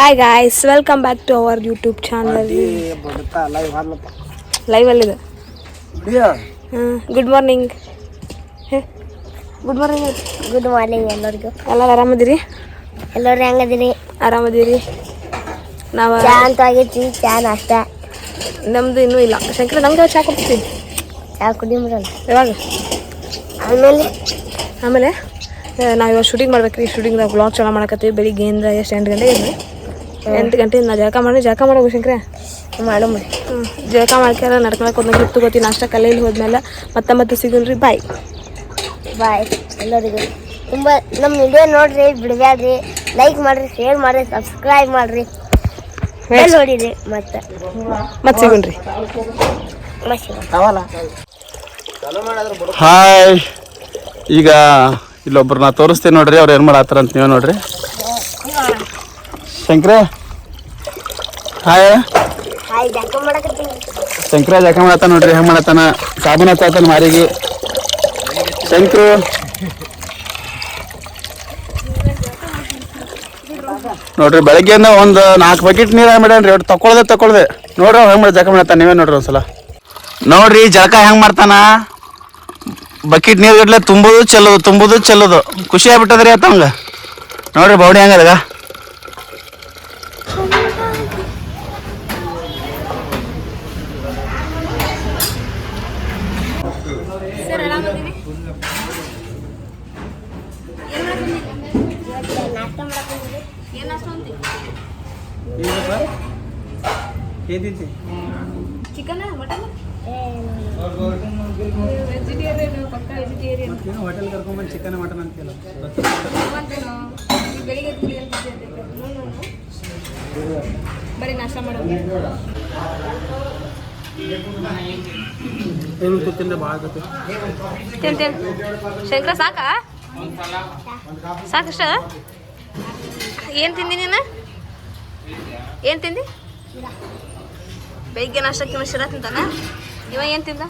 Hi guys welcome back to our YouTube channel ಲೈವಲ್ಲಿದೆ good morning good morning good morning ಎಲ್ಲರಿಗೂ. ಎಲ್ಲರೂ ಆರಾಮದಿರಿ? ಎಲ್ಲರೂ ಹೆಂಗದಿರಿ? ಆರಾಮದಿರಿ. ನಾವು ಚಾ ಅಂತ ಆಗೈತಿ ಚಾ ನಾಷ್ಟ. ನಮ್ದು ಇನ್ನೂ ಇಲ್ಲ. ಶಂಕರ ನಂಗೆ ಚಾ ಕೊಡ್ತೀನಿ ಚಾ ಕುಡಿಯಲ್ಲ ಯಾವಾಗ? ಆಮೇಲೆ? ಆಮೇಲೆ ನಾವು ಇವಾಗ ಶೂಟಿಂಗ್ ಮಾಡ್ಬೇಕ್ರಿ. ನಾವು ಬ್ಲಾಗ್ ಚಲೋ ಮಾಡಕತ್ತೀವಿ. ಬೆಳಿಗ್ಗೆಯಿಂದ ಎಷ್ಟು ಎಂಟು ಗಂಟೆ ಇದ್ವಿ ಎಂಟು ಗಂಟೆ ನಾ ಜಳಕ ಮಾಡಿ ಜಳಕ ಮಾಡೋ ಶಂಕರ? ಮಾಡು ಹ್ಞೂ ಜಳಕ ಮಾಡ್ಕ್ಯಾರ ನಡ್ಕೊಳಕ್ಕೆ ಹೋದ್ಮೇಲೆ ತಗೋತೀನಿ. ನಾಷ್ಟ ಕಲೆಯಲ್ಲಿ ಹೋದ್ಮೇಲೆ ಮತ್ತೆ ಮತ್ತೆ ಸಿಗೋಣ್ರಿ ಬಾಯ್ ಬಾಯ್ ಎಲ್ಲರಿಗೂ ತುಂಬ ನಮ್ಮ ವಿಡಿಯೋ ನೋಡ್ರಿ ಬಿಡಬ್ಯಾಡ್ರಿ. ಲೈಕ್ ಮಾಡ್ರಿ ಶೇರ್ ಮಾಡ್ರಿ ಸಬ್ಸ್ಕ್ರೈಬ್ ಮಾಡ್ರಿ. ನೋಡಿರಿ ಮತ್ತೆ. ಮತ್ತೆ ಸಿಗೋಣ್ರಿ ಮಸಿ ಹಾಯ್ ಈಗ ಇಲ್ಲೊಬ್ರು ನಾ ತೋರಿಸ್ತೀನಿ ನೋಡ್ರಿ ಅವ್ರು ಏನು ಮಾಡತ್ತಾರ ಅಂತ ನೀವು ನೋಡ್ರಿ. ಶಂಕ್ರೆ ಹಾಯ್. ಜಾಕ ಶಂಕರ ಜಾಕ ಮಾಡತ್ತ ನೋಡ್ರಿ ಹೆಂಗ್ ಮಾಡತ್ತಾನ? ಸಾಬೂನ್ ಹತ್ತಾನ ಮಾರಿಗೆ. ಶಂಕರು. ನೋಡ್ರಿ ಬೆಳಗ್ಗೆಯಿಂದ ಒಂದು ನಾಲ್ಕು ಬಕೆಟ್ ನೀರು ಮಾಡ್ಯಾನ್ರಿ ಒಟ್ಟು ತಕೊಳ್ದೆ ತಕೊಳ್ದೆ ನೋಡ್ರಿ ಹೆಂಗ್ ಮಾಡಿ ಜಳಕ ಮಾಡತ್ತಾನ ನೀವೇ ನೋಡ್ರಿ ಒಂದ್ಸಲ. ನೋಡ್ರಿ ಜಳಕ ಹೆಂಗ್ ಮಾಡ್ತಾನ? ಬಕೆಟ್ ನೀರು ತುಂಬುದು ತುಂಬೋದು ಚೆಲ್ಲೋದು ತುಂಬೋದು ಚೆಲ್ಲೋದು. ಖುಷಿ ಆಗ್ಬಿಟ್ಟದ್ರಿ ಆತಂಗ. ನೋಡ್ರಿ ಬೌಡಿ ಹೆಂಗದ ಚಿಕನ್ ಮಟನ್ ವೆಜಿಟೇರಿಯನ್ ಪಕ್ಕ ವೆಜಿಟೇರಿಯನ್ ಹೋಟೆಲ್ ಕರ್ಕೊಂಡ್ಬಂದು ಚಿಕನ್ ಮಟನ್ ಅಂತ ಅಂತಿಲ್ಲ ಬೆಳಿಗ್ಗೆ ಬರೀ ನಾಷ್ಟ ಮಾಡೋದು ಏನು ಭಾಳ ಆಗತ್ತೆ. ಶಂಕರ ಸಾಕಾ? ಸಾಕಷ್ಟ? ಏನು ತಿಂದಿ ನೀನು? ಏನು ತಿಂದಿ? ಬೆಳಿಗ್ಗೆ ನಾಷ್ಟಕ್ಕೆ ಶಿರ ತಿಂತಾನ? ಇವ ಏನು ತಿಂದ?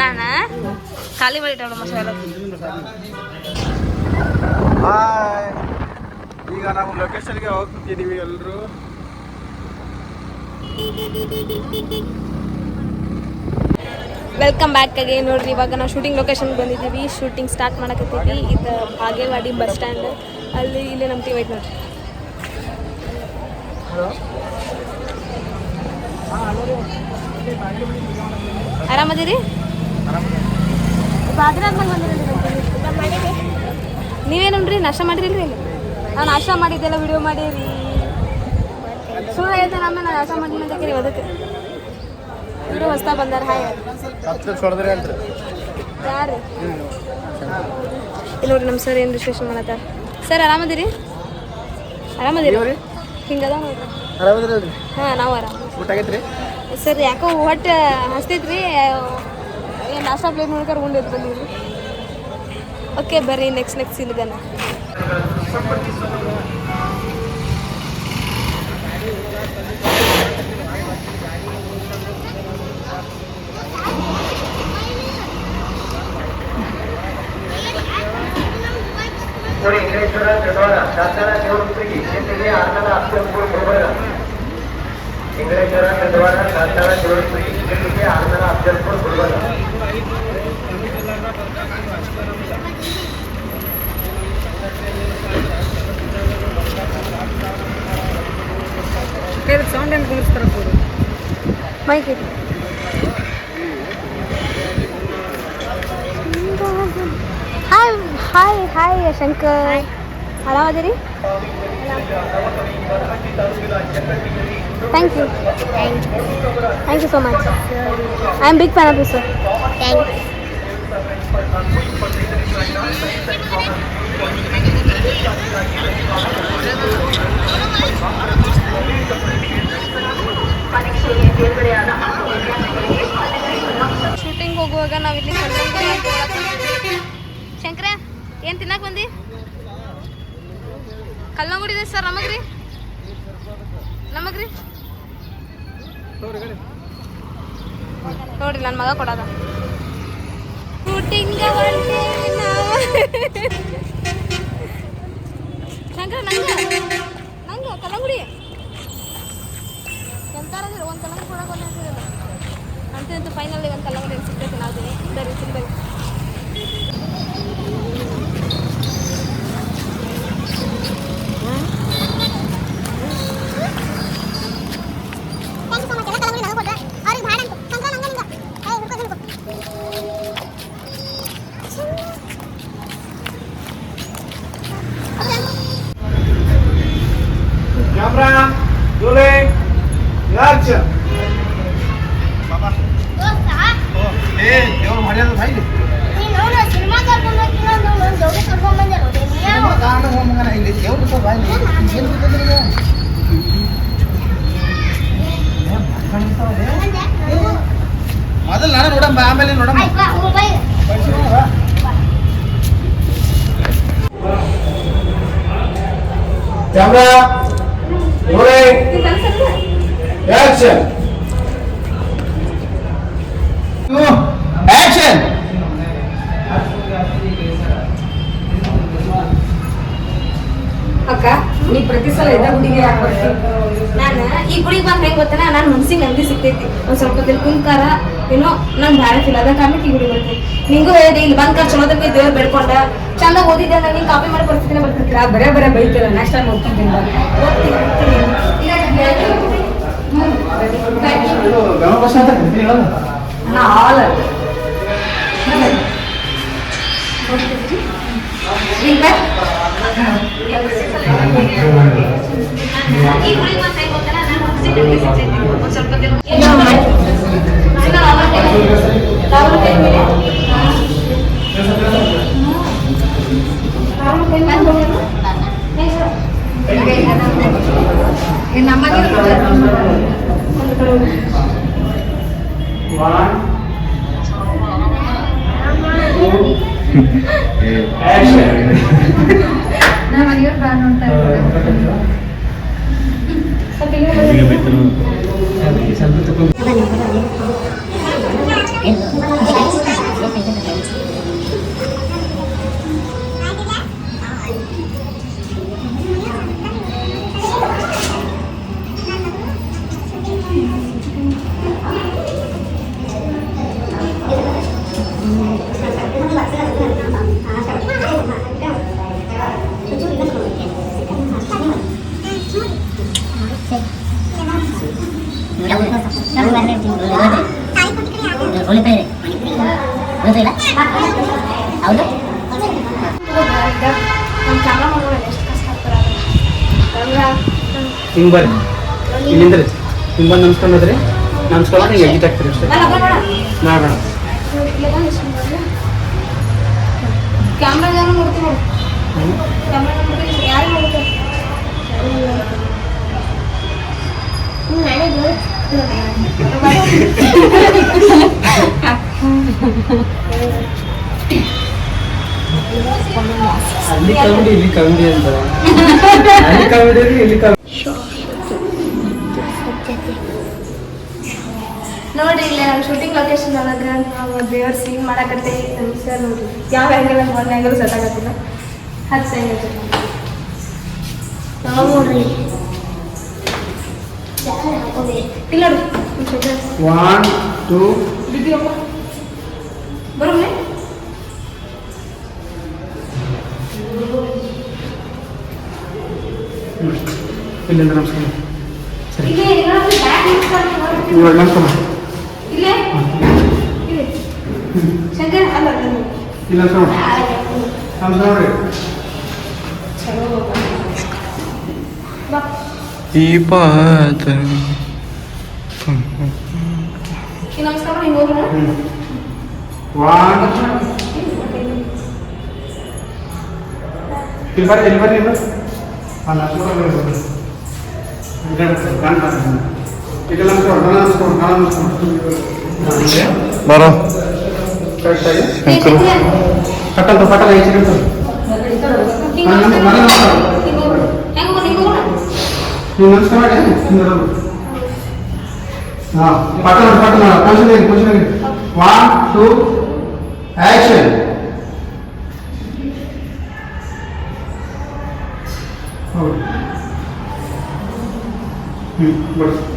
ನಾನ? ಖಾಲಿ ಮಾಡಿಟ್ಟ ಮಸಾಲ ಹಾಯ್. ಈಗ ನಾವು ಲೊಕೇಶನ್ಗೆ ಹೋಗ್ತಿದ್ದೀವಿ ಎಲ್ಲರೂ ವೆಲ್ಕಮ್ ಬ್ಯಾಕ್ ಆಗಿ ನೋಡ್ರಿ ಇವಾಗ ನಾವು ಶೂಟಿಂಗ್ ಲೊಕೇಶನ್ಗೆ ಬಂದಿದ್ದೀವಿ. ಶೂಟಿಂಗ್ ಸ್ಟಾರ್ಟ್ ಮಾಡಕತ್ತೀವಿ. ಇದು ಬಾಗೇವಾಡಿ ಬಸ್ ಸ್ಟ್ಯಾಂಡ್ ಅಲ್ಲಿ ಇಲ್ಲಿ ನಮ್ಮ ಟೀಮ್ ಐತೆ ನೋಡ್ರಿ ಆರಾಮದಿರಿ? ನೋಡ್ರಿ ನಾಶ ಮಾಡಿರಿಲ್ರಿ ನಾನು ನಾಶ ಮಾಡಿದ್ದೆಲ್ಲ ವಿಡಿಯೋ ಮಾಡೀರಿ. ಸುಳ್ಳು ಆಮೇಲೆ ನಾನು ಅದಕ್ಕೆ ಇವರು ಹೊಸ್ತಾ ಬಂದಾರ ಹಾಯ್. ಯಾರು? ಇಲ್ಲಿ ನೋಡ್ರಿ ನಮ್ಮ ಸರ್ ಏನು ರಿಜಿಸ್ಟ್ರೇಷನ್ ಮಾಡತ್ತಾರ? ಸರ್ ಆರಾಮದಿರಿ? ಆರಾಮದಿರಿ? ಹಿಂಗದ ನೋಡ್ರಿ. ಹಾಂ ನಾವು ಆರಾಮ. ಊಟ ಆಗೈತ್ರಿ? ಸರ್ ಯಾಕೋ ಹೊಟ್ಟೆ ಹಸ್ತೈತ್ರಿ ಏನು ನಾಷ್ಟ ಪ್ಲೇಟ್ ನೋಡ್ಕೊಂಡು ಉಂಡೈತೆ ಬಂದಿರಿ ಓಕೆ ಬರ್ರಿ ನೆಕ್ಸ್ಟ್ ನೆಕ್ಸ್ಟ್ ಇಲ್ಗನ ಶ್ರೀ ಇಂಗ್ಲೇಶ್ವರ ತ್ರಿಡೋರ ಶಾಸನ ಶಿವರುದ್ರಿಗೆ ಜೊತೆಗೆ ಆನಂದ ಅಕ್ಷರಪುರ ಗುಲ್ಬರ್ಗ ಇಂಗ್ಲೇಶ್ವರ ತ್ರಿಡೋರ ಶಾಸನ ಶಿವರುದ್ರಿಗೆ ಜೊತೆಗೆ ಆನಂದ ಅಕ್ಷರಪುರ ಗುಲ್ಬರ್ಗ ಸೌಂಡ್ ಏನು ಕುಣಿಸ್ತಾರ ಮೈಕ್ ಐತಿ hi hi hi Shankar ಆರಾಮದಿರಿ? Thank you thank you so much I am big fan of you sir thanks shooting ಹೋಗುವಾಗ ನಾವಿಲ್ಲಿ ಶಂಕರ? ಏನು ಬಂದಿ? ಕಲ್ಲಂಗಡಿ ಇದೆ ಸರ್, ನಮಗ್ರಿ. ನಮಗ್ರಿ. ನೋಡ್ರಿ ನನ್ನ ಮಗ ಕೊಡೋದ. ಶಂಕರ, ನಂಗೆ. ನಂಗೆ, ಕಲ್ಲಂಗುಡಿ. ಎಂತಾರ ಒಂದು ಕಲ್ಲಂಗಡಿ ಅಂತಿರಲ್ಲ ಅಂತೂ ಫೈನಲ್ ಒಂದು ಕಲ್ಲಂಗಡಿ ಸಿಗ್ತೈತೆ ನಾವು ಬರ್ರಿ ತಿನ್ಬೇಕು ಕ್ಯಾಮ್ರಾ ರೋಲಿಂಗ್ ಆಕ್ಷನ್ ಆಕ್ಷನ್ ಅಕ್ಕ ನೀ ಪ್ರತಿ ಸಲ ಎದ್ದ ಗುಡಿಗೆ ಯಾಕೆ ಬರ್ತಿ ನಾನು ಈ ಗುಡಿಗೆ ಬಂದ್ ಹೆಂಗ್ ಗೊತ್ತೇನ? ನಾನು ಮನ್ಸಿಗೆ ನೆಮ್ಮದಿ ಸಿಗ್ತೈತಿ. ಒಂದ್ ಸ್ವಲ್ಪ ದಿನ ಕುಂತಾರ ಏನೋ ನಂಗೆ ಬ್ಯಾರೆ ಫೀಲ್ ಅದ. ಕಾರಣಕ್ಕೆ ಈ ಗುಡಿ ಬರ್ತೀನಿ. ನಿಂಗೂ ಹೇಳಿದೆ ಇಲ್ಲಿ ಬಂದ್ ಕರ್ ಚಲೋದಕ್ಕೆ ಹೋಗಿ ದೇವ್ರು ಬೇಡ್ಕೊಂಡ. ಚಂದ ಓದಿದ್ದೆ ಅಂದ್ರೆ ನೀನ್ ಕಾಪಿ ಮಾಡಿ ಬರ್ತಿದ್ದೀನಿ ಬರ್ತಿರ್ತೀರ? ಬರೇ ಬರೇ ಬೈತಿಲ್ಲ ನೆಕ್ಸ್ಟ್ ಟೈಮ್ ಓದ್ತೀನಿ ಈ ಅಂತ ಕರಿತೀರಲ್ಲ ಆಲ್ ಈಗ ಹೌದು ನಮ್ಮ ಕ್ಯಾಮ್ರಾ ಮಾಡೋಣ ಎಷ್ಟು ಕಷ್ಟ ಹೌದು? ಹಿಂಗೆ ಬರ್ರಿ ಇಲ್ಲಿಂದ ಹಿಂಗೆ ಬಂದು ನಮಸ್ಕೊಂಡ್ರಿ ನಮಸ್ಕಾರ ಹಿಂಗೆ ಎಜಿಟ್ ಆಗ್ತೀರಿ ಅಷ್ಟೇ. ನೋಡು ಕ್ಯಾಮ್ರಾ ಅಲ್ಲಿ ಕಾಮಿಡಿ ಇಲ್ಲಿ ಕಾಮಿಡಿ ಅಂತ ಅಲ್ಲಿ ಕಾಮಿಡಿ ಇಲ್ಲಿ ಕಾಮಿಡಿ ನೋಡ್ರಿ ಇಲ್ಲ ನಮ್ಮ ಶೂಟಿಂಗ್ ಲೊಕೇಶನ್ ಒಳಗೆ ನಾವು ದೇವ್ರ ಸೀನ್ ಮಾಡಕತ್ತೆ ನಮ್ಮ ಸರ್ ನೋಡ್ರಿ. ಯಾವ ಆ್ಯಂಗಲ್ ಒಂದು ಆ್ಯಂಗಲ್ ಸೆಟ್ ಆಗತ್ತಿಲ್ಲ ಹತ್ತು ಸೆಂಡ್ ನೋಡ್ರಿ. ಇಲ್ಲ ನೋಡಿ. ಒನ್ ಟೂ ಬಿದ್ದಿರಪ್ಪ. ಬರೋಣ. ಇಲ್ಲಿಂದ ನಮಸ್ಕಾರ ಸರಿ. ಇವಾಗ ನಮಸ್ಕಾರ ಇಲ್ಲೇ. ಇಲ್ಲ ನಮಸ್ಕಾರ ಈ ಪಾತ್ರ ನಮಸ್ಕಾರ ಹಿಂಗೆ ಹೋಗೋಣ ಒನ್ ಇಲ್ಲಿ ಬರ್ರಿ ಇಲ್ಲಿ ಬರ್ರಿ ಇಲ್ಲಿ ಹಾಂ ನಮಸ್ಕಾರ ಬರ್ರಿ ಇದೆಲ್ಲ ನಮಸ್ಕಾರ ನಮಸ್ಕಾರ ನಮಸ್ಕಾರ ಬರೋ ಕರೆಕ್ಟಾಗಿ Action. Good. Hmm. Good.